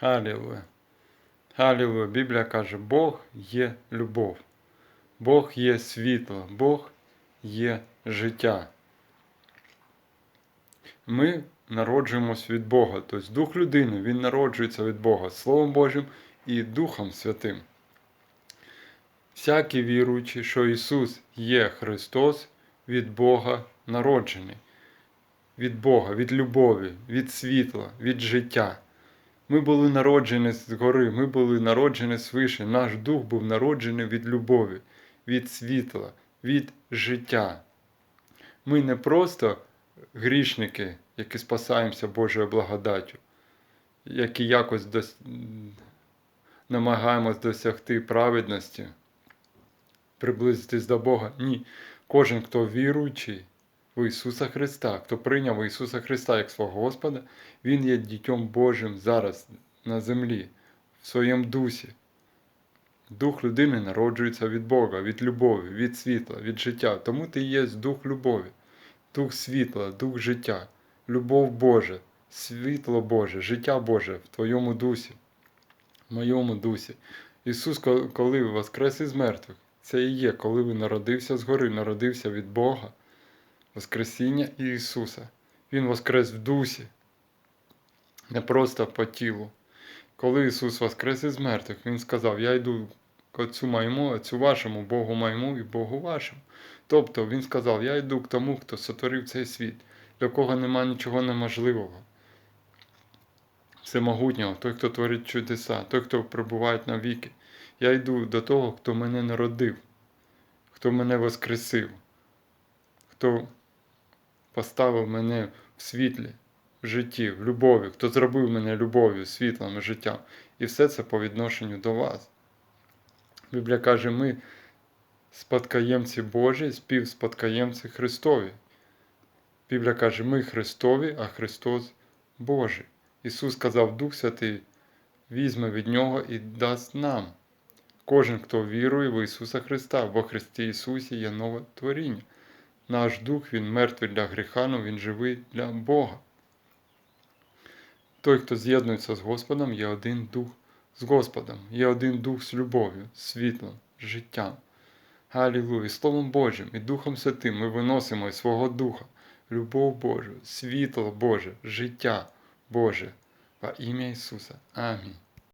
Халілуя. Халілуя. Біблія каже, Бог є любов. Бог є світло, Бог є життя. Ми народжуємось від Бога. Тобто дух людини, він народжується від Бога Словом Божим і Духом Святим. Всякий віруючий, що Ісус є Христос, від Бога народжений. Від Бога, від любові, від світла, від життя. Ми були народжені згори, ми були народжені свише. Наш дух був народжений від любові, від світла, від життя. Ми не просто грішники, які спасаємося Божою благодаттю, які якось дос... намагаємось досягти праведності, приблизитись до Бога. Ні. Кожен, хто віруючий в Ісуса Христа, хто прийняв Ісуса Христа як свого Господа, Він є дітьом Божим зараз на землі, в своєму дусі. Дух людини народжується від Бога, від любові, від світла, від життя. Тому ти є дух любові, дух світла, дух життя, любов Божа, світло Боже, життя Боже в твоєму дусі, в моєму дусі. Ісус, коли воскрес із мертвих, це і є, коли ви народився згори, народився від Бога, Воскресіння Ісуса. Він воскрес в дусі, не просто по тілу. Коли Ісус воскрес із мертвих, Він сказав: Я йду к Отцю моєму, Отцю вашому, Богу моєму і Богу вашому. Тобто Він сказав, я йду к тому, хто сотворив цей світ, для кого нема нічого неможливого. Всемогутнього, той, хто творить чудеса, той, хто прибуває навіки. Я йду до того, хто мене народив, хто мене воскресив, хто поставив мене в світлі, в житті, в любові, хто зробив мене любов'ю, світлом і життям. І все це по відношенню до вас. Біблія каже, ми спадкоємці Божі, співспадкоємці Христові. Біблія каже, ми Христові, а Христос Божий. Ісус сказав, Дух Святий візьме від Нього і дасть нам. Кожен, хто вірує в Ісуса Христа, во Христі Ісусі є нове творіння. Наш дух, Він мертвий для гріха, но Він живий для Бога. Той, хто з'єднується з Господом, є один дух з Господом, є один дух з любов'ю, світлом, життям. Галілуя! Словом Божим і Духом Святим ми виносимо із свого Духа любов Божу, світло Боже, життя Боже, во ім'я Ісуса. Амінь.